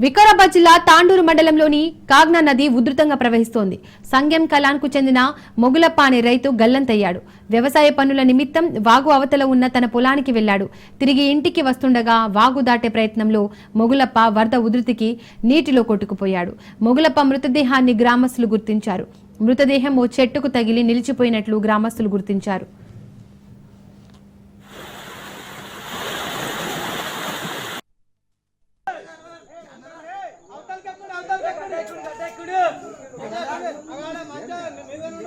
వికారాబాద్ జిల్లా తాండూరు మండలంలోని కాగ్నా నది ఉధృతంగా ప్రవహిస్తోంది. సంగం కలాన్కు చెందిన మొగులప్ప అనే రైతు గల్లంతయ్యాడు. వ్యవసాయ పనుల నిమిత్తం వాగు అవతల ఉన్న తన పొలానికి వెళ్ళాడు తిరిగి ఇంటికి వస్తుండగా వాగు దాటే ప్రయత్నంలో మొగులప్ప వరద ఉధృతికి నీటిలో కొట్టుకుపోయాడు. మొగులప్ప మృతదేహాన్ని గ్రామస్తులు గుర్తించారు. మృతదేహం ఓ చెట్టుకు తగిలి నిలిచిపోయినట్లు గ్రామస్తులు గుర్తించారు.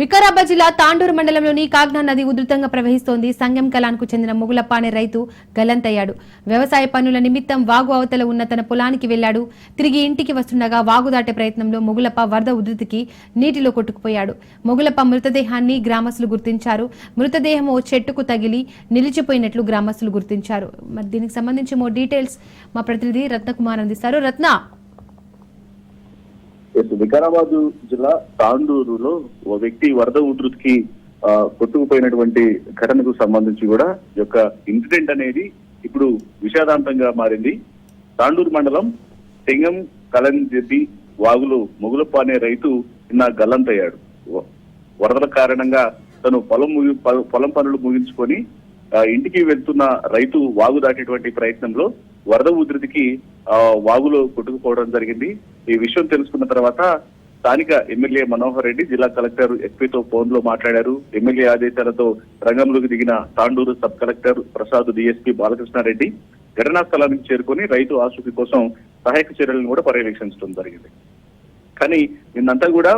వికారాబాద్ జిల్లా తాండూరు మండలంలోని కాగ్నా నది ఉధృతంగా ప్రవహిస్తోంది. సంగం కలాన్కు చెందిన ముగులప్ప అనే రైతు గల్లంతయ్యాడు వ్యవసాయ పనుల నిమిత్తం వాగు అవతల ఉన్న తన పొలానికి వెళ్ళాడు తిరిగి ఇంటికి వస్తుండగా వాగు దాటే ప్రయత్నంలో ముగులప్ప వరద ఉధృతికి నీటిలో కొట్టుకుపోయాడు. ముగులప్ప మృతదేహాన్ని గ్రామస్తులు గుర్తించారు. మృతదేహం ఓ చెట్టుకు తగిలి నిలిచిపోయినట్లు గ్రామస్తులు గుర్తించారు. మరి దీనికి సంబంధించి మో డీటెయిల్స్ మా ప్రతినిధి రత్నకుమార్ అందిస్తారు. రత్న! ఎస్ వికారాబాద్ జిల్లా తాండూరులో ఓ వ్యక్తి వరద ఉధృతికి కొట్టుకుపోయినటువంటి ఘటనకు సంబంధించి కూడా ఈ యొక్క ఇన్సిడెంట్ అనేది ఇప్పుడు విషాదాంతంగా మారింది. తాండూరు మండలం సింగం కలం చెప్పి వాగులో మొగులప్ప అనే రైతు నిన్న గల్లంతయ్యాడు. వరదల కారణంగా తను పొలం ముగి పొలం పనులు ముగించుకొని ఇంటికి వెళ్తున్న రైతు వాగు దాటేటువంటి ప్రయత్నంలో వరద ఉధృతికి ఆ, వాగులో కొట్టుకుపోవడం జరిగింది. ఈ విషయం తెలుసుకున్న తర్వాత స్థానిక ఎమ్మెల్యే మనోహర్ రెడ్డి జిల్లా కలెక్టర్ ఎస్పీతో ఫోన్లో మాట్లాడారు. ఎమ్మెల్యే ఆదేశాలతో రంగంలోకి దిగిన Tandur sub collector Prasad DSP Balakrishna Reddy ఘటనా స్థలానికి చేరుకొని రైతు ఆసుకి కోసం సహాయక చర్యలను కూడా పర్యవేక్షించడం జరిగింది. కానీ నిన్నంతా కూడా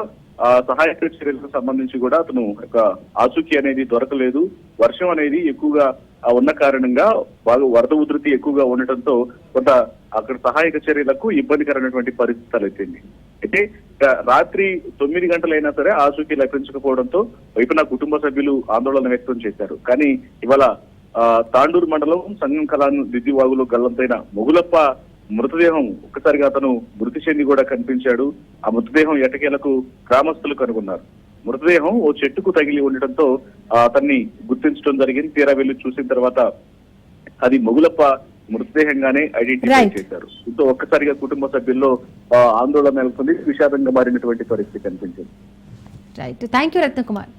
సహాయక చర్యలకు సంబంధించి కూడా అతను ఒక ఆచూకీ అనేది దొరకలేదు. వర్షం అనేది ఎక్కువగా ఉన్న కారణంగా బాగా వరద ఉధృతి ఎక్కువగా ఉండటంతో కొంత అక్కడ సహాయక చర్యలకు ఇబ్బందికరమైనటువంటి పరిస్థితి తలెత్తింది అయితే రాత్రి తొమ్మిది గంటలైనా సరే ఆచూకీ లభించకపోవడంతో వైపున కుటుంబ సభ్యులు ఆందోళన వ్యక్తం చేశారు. కానీ ఇవాళ ఆ, తాండూరు మండలం సంగం కళాను దిద్దివాగులో గల్లంతైన మొగులప్ప మృతదేహం ఒక్కసారిగా అతను మృతి చెంది కూడా కనిపించాడు. ఆ మృతదేహం ఎటకేలకు గ్రామస్తులు కనుగొన్నారు. మృతదేహం ఓ చెట్టుకు తగిలి ఉండటంతో అతన్ని గుర్తించడం జరిగింది. తీరా వెళ్ళి చూసిన తర్వాత అది మొగులప్ప మృతదేహంగానే ఐడెంటిఫై. చేశారు. దీంతో ఒక్కసారిగా కుటుంబ సభ్యుల్లో ఆందోళన నెలకొంది. విషాదంగా మారినటువంటి పరిస్థితి కనిపించింది. Right thank you Ratnakumar